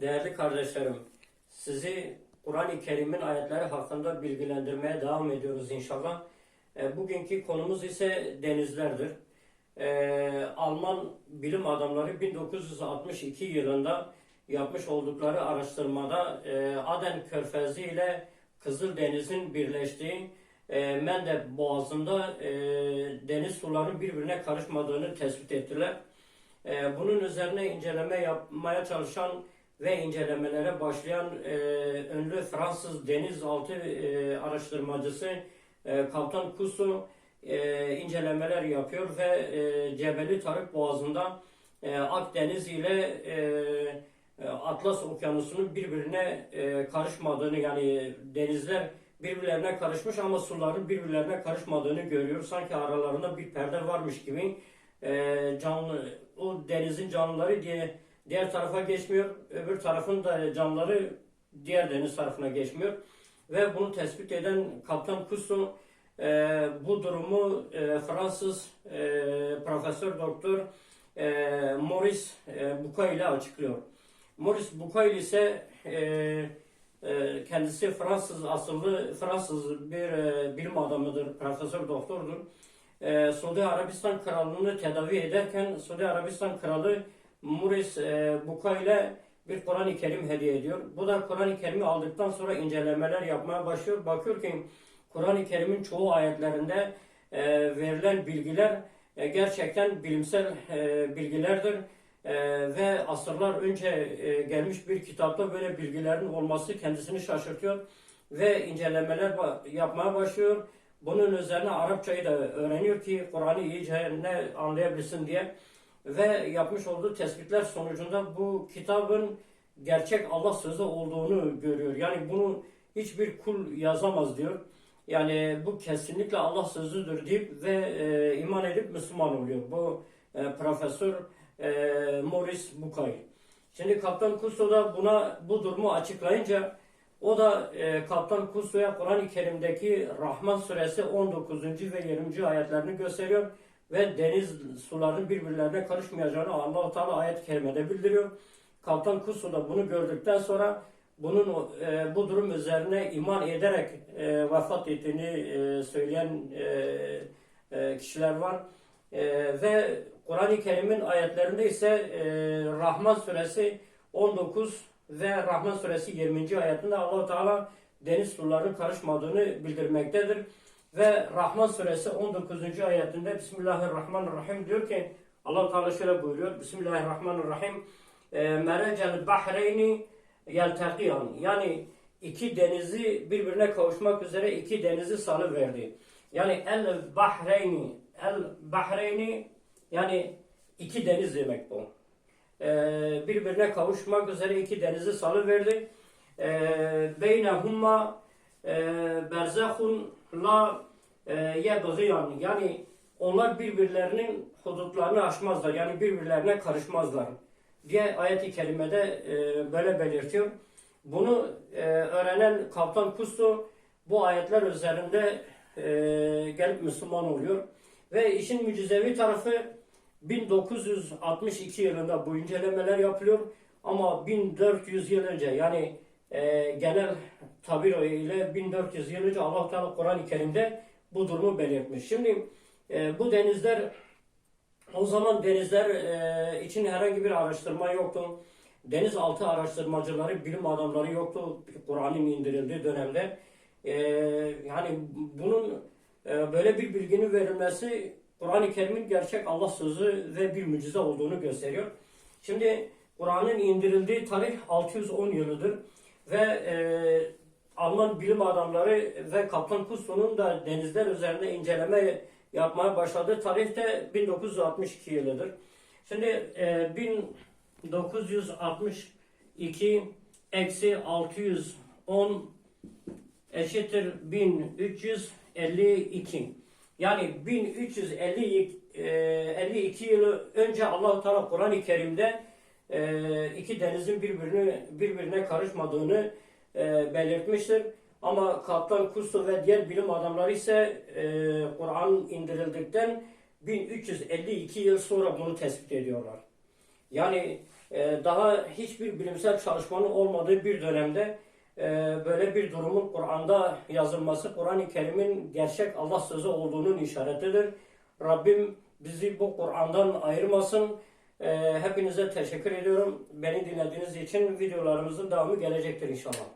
Değerli kardeşlerim, sizi Kur'an-ı Kerim'in ayetleri hakkında bilgilendirmeye devam ediyoruz inşallah. E, bugünkü konumuz ise denizlerdir. E, Alman bilim adamları 1962 yılında yapmış oldukları araştırmada e, Aden Körfezi ile Kızıldeniz'in birleştiği e, Mendeb Boğazı'nda e, deniz sularının birbirine karışmadığını tespit ettiler. E, bunun üzerine inceleme yapmaya çalışan ve incelemelere başlayan e, ünlü Fransız denizaltı e, araştırmacısı e, Kaptan Kusu e, incelemeler yapıyor ve e, Cebeli Tarık Boğazı'nda e, Akdeniz ile e, e, Atlas Okyanusu'nun birbirine e, karışmadığını yani denizler birbirlerine karışmış ama suların birbirlerine karışmadığını görüyor. Sanki aralarında bir perde varmış gibi e, canlı o denizin canlıları diye diğer tarafa geçmiyor. Öbür tarafın da canlıları diğer deniz tarafına geçmiyor. Ve bunu tespit eden Kaptan Cousteau e, bu durumu e, Fransız e, Profesör Doktor e, Maurice e, Bucay ile açıklıyor. Maurice Bucay ise e, e, kendisi Fransız asıllı Fransız bir e, bilim adamıdır, profesör doktordur. E, Suudi Arabistan kralını tedavi ederken Suudi Arabistan kralı Maurice e, Bucay ile bir Kur'an-ı Kerim hediye ediyor. Bu da Kur'an-ı Kerim'i aldıktan sonra incelemeler yapmaya başlıyor. Bakıyor ki Kur'an-ı Kerim'in çoğu ayetlerinde e, verilen bilgiler e, gerçekten bilimsel e, bilgilerdir. E, ve asırlar önce e, gelmiş bir kitapta böyle bilgilerin olması kendisini şaşırtıyor ve incelemeler yapmaya başlıyor. Bunun üzerine Arapçayı da öğreniyor ki Kur'an'ı iyice ne anlayabilsin diye ve yapmış olduğu tespitler sonucunda bu kitabın gerçek Allah sözü olduğunu görüyor. Yani bunu hiçbir kul yazamaz diyor. Yani bu kesinlikle Allah sözüdür deyip ve e, iman edip Müslüman oluyor. Bu e, Profesör e, Maurice Bucay. Şimdi Kaptan Cousteau da buna bu durumu açıklayınca o da e, Kaptan Cousteau'ya Kur'an-ı Kerim'deki Rahman suresi 19. ve 20. ayetlerini gösteriyor ve deniz sularının birbirlerine karışmayacağını Allah-u Teala ayet-i kerimede bildiriyor. Kaptan Cousteau da bunu gördükten sonra bunun e, bu durum üzerine iman ederek e, vefat ettiğini e, söyleyen e, e, kişiler var. E, ve Kur'an-ı Kerim'in ayetlerinde ise e, Rahman suresi 19 ve Rahman suresi 20. ayetinde Allah Teala deniz sularının karışmadığını bildirmektedir. Ve Rahman suresi 19. ayetinde Bismillahirrahmanirrahim diyor ki Allah Teala şöyle buyuruyor. Bismillahirrahmanirrahim. E, Merecel bahreyni yeltekiyan. Yani iki denizi birbirine kavuşmak üzere iki denizi salıverdi. Yani el bahreyni el bahreyni yani iki deniz demek bu. Ee, birbirine kavuşmak üzere iki denizi salıverdi. Ee, beynehumma berzahun la e, yebgiyan. Yani onlar birbirlerinin hudutlarını aşmazlar. Yani birbirlerine karışmazlar diye ayet-i kerimede e, böyle belirtiyor. Bunu e, öğrenen Kaptan Kustu bu ayetler üzerinde gelip Müslüman oluyor. Ve işin mucizevi tarafı 1962 yılında bu incelemeler yapılıyor. Ama 1400 yıl önce yani e, genel tabir ile 1400 yıl önce Allah Teala Kur'an-ı Kerim'de bu durumu belirtmiş. Şimdi e, bu denizler o zaman denizler e, için herhangi bir araştırma yoktu. Denizaltı araştırmacıları, bilim adamları yoktu Kur'an'ın indirildiği dönemde. E, yani bunun e, böyle bir bilginin verilmesi Kur'an-ı Kerim'in gerçek Allah sözü ve bir mucize olduğunu gösteriyor. Şimdi Kur'an'ın indirildiği tarih 610 yılıdır ve e, Alman bilim adamları ve Kaptan Cousteau'nun da denizler üzerinde inceleme yapmaya başladığı tarih de 1962 yılıdır. Şimdi e, 1962 eksi 610 eşittir 1352. Yani 1352 52 yıl önce Allah-u Teala Kur'an-ı Kerim'de e, iki denizin birbirine, birbirine karışmadığını e, belirtmiştir. Ama Kaptan Kusto ve diğer bilim adamları ise e, Kur'an indirildikten 1352 yıl sonra bunu tespit ediyorlar. Yani e, daha hiçbir bilimsel çalışmanın olmadığı bir dönemde e, böyle bir durumun Kur'an'da yazılması, Kur'an-ı Kerim'in gerçek Allah sözü olduğunun işaretidir. Rabbim bizi bu Kur'an'dan ayırmasın. Ee, hepinize teşekkür ediyorum. Beni dinlediğiniz için videolarımızın devamı gelecektir inşallah.